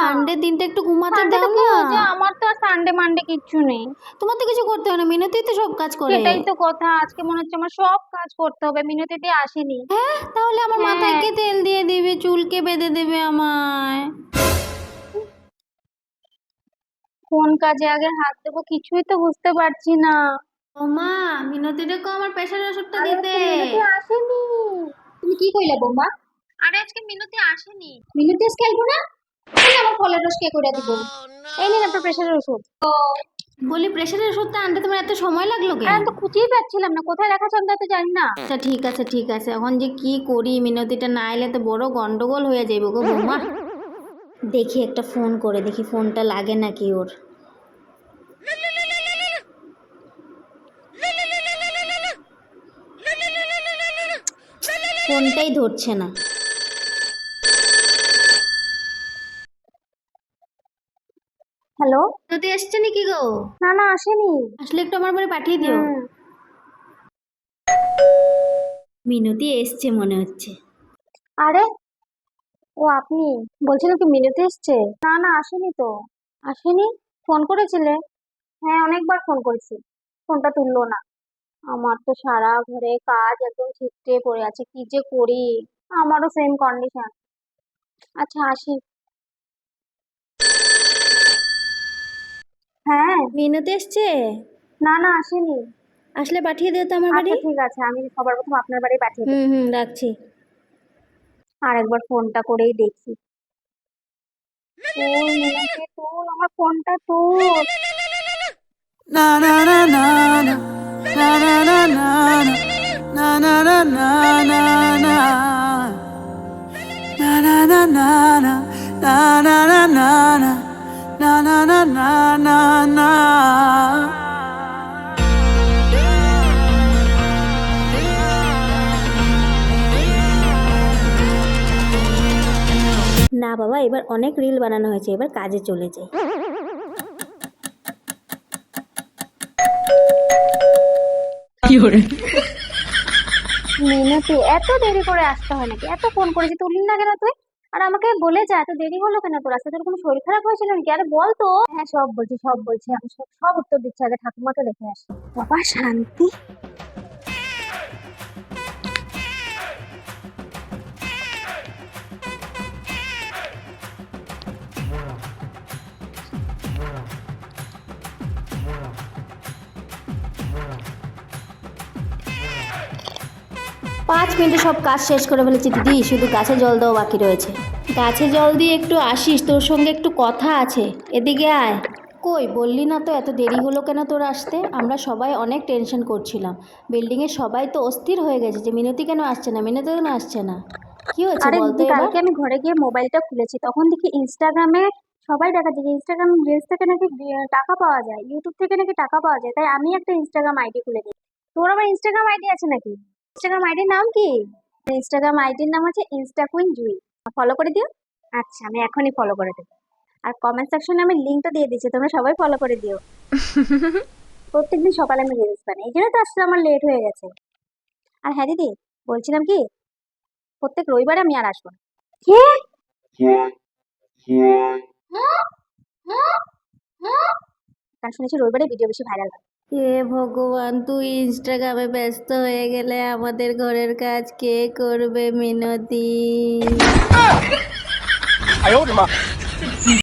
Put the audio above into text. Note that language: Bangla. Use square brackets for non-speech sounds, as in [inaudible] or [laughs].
সানডে দিনটা একটু ঘুমাতে দাও না। আমার তো আর সানডে মানডে কিচ্ছু নেই। তোমার তো কিছু করতে হয় না মিনতি তো সব কাজ করে। সেটাই তো কথা আজকে মনে হচ্ছে আমার সব কাজ করতে হবে মিনতিতে আসেনি। হ্যাঁ তাহলে আমার মাথায় হ্যাঁ। কে তেল দিয়ে দিবে চুলকে বেঁধে দেবে আমায়। কোন কাজে আগে হাত দেবো কিছুই তো বুঝতে পারছি না। ও মা মিনতি ডেকো আমার প্রেশারের ওষুধটা দিতে। আসেনি। তুমি কি কইলে বৌমা? আরে আজকে মিনতি আসেনি। মিনুতে খেলব না? তাহলে আমার ফলের রস কে করে দিব? এই নিন আপনার প্রেশারের ওষুধ। বলি প্রেশারের ওষুধটা আনতে তোমার এত সময় লাগল কেন? আমি তো খুঁজেই পাচ্ছিলাম না। কোথায় রাখা আমি তো জানি না। আচ্ছা ঠিক আছে ঠিক আছে। এখন যে কি করি মিনতিটা না এলে তো বড় গন্ডগোল হয়ে যাইব গো বৌমা। দেখি একটা ফোন করে দেখি ফোনটা লাগে নাকি ওর। ফোনটাই ধরছে না। হ্যালো? মিনতি এসছে নাকি গো? না না আসেনি। আসলে একটু আমার বাড়ি পাঠিয়ে দিও। মিনতি এসছে মনে হচ্ছে। আরে ও আপনি বলছিলাম কি মিনতি এসছে? না না আসেনি তো। আসেনি? ফোন করেছিলে? হ্যাঁ অনেকবার ফোন করেছি। ফোনটা তুললো না। আমার তো সারা ঘরে কাজ একদম ছিটকে পড়ে আছে। কি যে করি? আমারও সেম কন্ডিশন আচ্ছা আসি। হ্যাঁ। মিনতি এসছে? না না আসেনি। আসলে পাঠিয়ে দিও তো আমার বাড়ি। আচ্ছা ঠিক আছে আমি সবার প্রথম আপনার বাড়ি পাঠিয়ে দিই। হুম হুম রাখছি। আর একবার ফোনটা করেই দেখি। আমার ফোনটা তুল। না না না na এবার অনেক রিল বানানো হয়েছে এবার কাজে চলে যাই। মিনতি এত দেরি করে আসতে হয় নাকি? এত ফোন করেছি তুলিস না কেন তুই? আর আমাকে বলে যা এত দেরি হলো কেন তোর? আসতে তোর কোনো শরীর খারাপ হয়েছিল নাকি? আরে বল তো। হ্যাঁ সব বলছি সব বলছি। আমি সব সব উত্তর দিচ্ছি আগে ঠাকুমাকে দেখে আসি। বাবা শান্তি। পাঁচ মিনিটে সব কাজ শেষ করে ফেলেছি দিদি। শুধু গাছে জল দেওয়া বাকি রয়েছে। গাছে জল দিয়ে একটু আসিস তোর সঙ্গে একটু কথা আছে। এদিকে আয়। কই বললি না তো এত দেরি হলো কেন তোর আসতে? আমরা সবাই অনেক টেনশন করছিলাম। বিল্ডিংয়ে সবাই তো অস্থির হয়ে গেছে যে মিনতি কেন আসছে না মিনতি কেন আসছে না? কি হয়েছে বলতো কালকে আমি ঘরে গিয়ে মোবাইলটা খুলেছি তখন দেখি ইনস্টাগ্রামে সবাই দেখাচ্ছে যে ইনস্টাগ্রাম রিলস থেকে নাকি টাকা পাওয়া যায় ইউটিউব থেকে নাকি টাকা পাওয়া যায় তাই আমি একটা ইনস্টাগ্রাম আইডি খুলে দিই। তোর আবার ইনস্টাগ্রাম আইডি আছে নাকি? ইনস্টাগ্রাম আইডির নাম কি? ইনস্টাগ্রাম আইডির নাম আছে ইনস্টা কুইন জুই ফলো করে দিও। আচ্ছা আমি এখনই ফলো করে দেবো। আর কমেন্ট সেকশনে আমি লিঙ্কটা দিয়ে দিচ্ছি তোমরা সবাই ফলো করে দিও। [laughs] প্রত্যেকদিন সকালে আমি রিলস বানাই। এই জন্য তো আসলে আমার লেট হয়ে গেছে। আর হ্যাঁ দিদি বলছিলাম কি? প্রত্যেক রবিবারে আমি আর আসব না। কে? কারণ শুনেছি রবিবারে ভিডিও বেশি ভাইরাল হয়। হে ভগবান তুই ইনস্টাগ্রামে ব্যস্ত হয়ে গেলে আমাদের ঘরের কাজ কে করবে মিনতি?